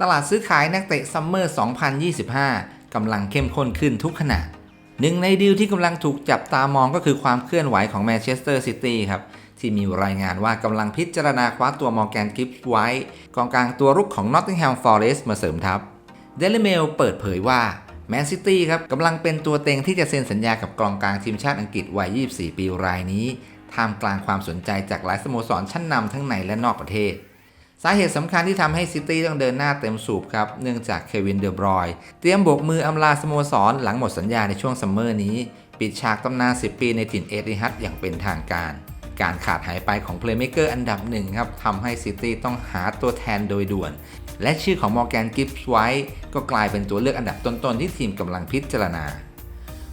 ตลาดซื้อขายนักเตะซัมเมอร์ 2025 กำลังเข้มข้นขึ้นทุกขณะ หนึ่งในดีลที่กำลังถูกจับตามองก็คือความเคลื่อนไหวของแมนเชสเตอร์ซิตี้ครับ ที่มีรายงานว่ากำลังพิจารณาคว้าตัวมอร์แกนกิฟส์ไว้กองกลางตัวรุกของนอตติงแฮมฟอเรสต์มาเสริมทัพเดลิเมลเปิดเผยว่าแมนซิตี้ครับกำลังเป็นตัวเต็งที่จะเซ็นสัญญากับกองกลางทีมชาติอังกฤษวัย 24 ปีรายนี้ท่ามกลางความสนใจจากหลายสโมสรชั้นนำทั้งในและนอกประเทศ สาเหตุสำคัญที่ทำให้ซิตี้ต้องเดินหน้าเต็มสูบครับ เนื่องจากเควินเดอบรอยเตรียมบกมืออำลาสโมสรหลังหมดสัญญาในช่วงซัมเมอร์นี้ ปิดฉากตำนาน 10 ปีในถิ่นเอติฮัดอย่างเป็นทางการ การขาดหายไปของเพลย์เมเกอร์อันดับหนึ่งครับทำให้ซิตี้ต้องหาตัวแทนโดยด่วน และชื่อของมอร์แกนกิฟส์ไว้ก็กลายเป็นตัวเลือกอันดับต้นๆที่ทีมกำลังพิจารณา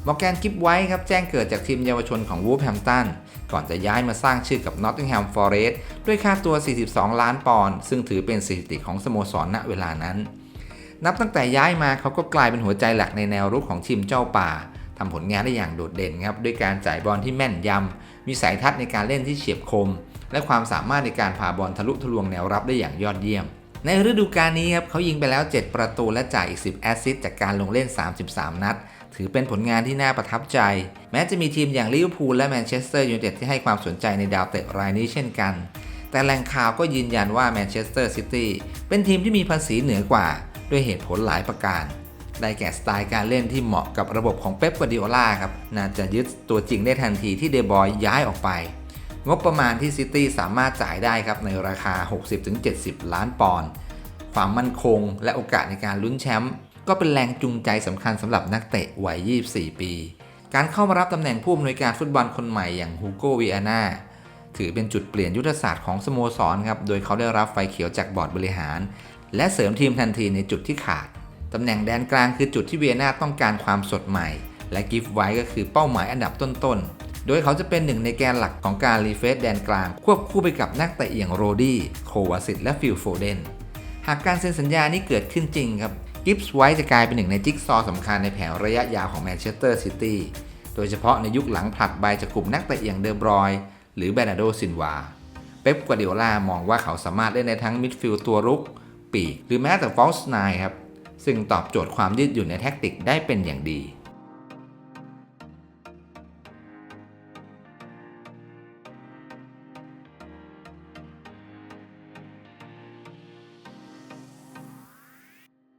มอร์แกนกิฟไว้ครับแจ้งเกิดจากทีมเยาวชนของวูฟแฮมตันก่อนจะย้ายมาสร้างชื่อกับนอตติงแฮมฟอเรสต์ด้วยค่าตัว 42 ล้านปอนด์ซึ่งถือเป็นสถิติของสโมสรณเวลานั้น นับตั้งแต่ย้ายมาเขาก็กลายเป็นหัวใจหลักในแนวรุกของทีมเจ้าป่าทำผลงานได้อย่างโดดเด่นครับด้วยการจ่ายบอลที่แม่นยำมีสายทัศน์ในการเล่นที่เฉียบคม และความสามารถในการพาบอลทะลุทะลวงแนวรับได้อย่างยอดเยี่ยม ในฤดูกาลนี้ครับเขายิงไปแล้ว 7 ประตูและจ่ายอีก 10 แอสซิสต์จากการลงเล่น 33 นัด ถือเป็นผลงานที่น่าประทับใจ แม้จะมีทีมอย่างลิเวอร์พูลและแมนเชสเตอร์ยูไนเต็ดที่ให้ความสนใจในดาวเตะรายนี้เช่นกัน แต่แหล่งข่าวก็ยืนยันว่าแมนเชสเตอร์ซิตี้เป็นทีมที่มีภาษีเหนือกว่า ด้วยเหตุผลหลายประการ ได้แก่สไตล์การเล่นที่เหมาะกับระบบของเป๊ปกวาดิโอลาครับน่าจะยึดตัวจริงได้ทันทีที่เดบอยย้ายออกไป งบประมาณที่ซิตี้สามารถจ่ายได้ครับในราคา 60-70 ล้านปอนด์ความมั่นคงและโอกาสในการลุ้นแชมป์ก็เป็นแรงจูงใจสำคัญสำหรับนักเตะวัย 24 ปี การเข้ามารับตำแหน่งผู้อำนวยการฟุตบอลคนใหม่อย่างฮูโกวิอาน่าถือเป็นจุดเปลี่ยนยุทธศาสตร์ของสโมสรครับ โดยเขาได้รับไฟเขียวจากบอร์ดบริหาร และเสริมทีมทันทีในจุดที่ขาด ตำแหน่งแดนกลางคือจุดที่เวียนาต้องการความสดใหม่ และกิฟต์ไว้ก็คือเป้าหมายอันดับต้นๆ โดยเขาจะเป็นหนึ่งในแกนหลักของการรีเฟซแดนกลาง ควบคู่ไปกับนักเตะอย่างโรดี้โควาสิตและฟิลโฟเดนหากการเซ็นสัญญานี้เกิดขึ้นจริงครับกิฟส์ไว้จะกลายเป็นหนึ่งในจิ๊กซอสำคัญในแผนระยะยาวของแมนเชสเตอร์ซิตี้โดยเฉพาะในยุคหลังผลัดใบจากกลุ่มนักเตะอย่างเดอบรอย หรือแบรนาโดซินวาเป๊ปกวาร์ดิโอลามองว่าเขาสามารถเล่นในทั้งมิดฟิลด์ตัวรุก ปีก หรือแม้แต่ฟอลส์ไนครับซึ่งตอบโจทย์ความยืดหยุ่นในแท็กติกได้เป็นอย่างดี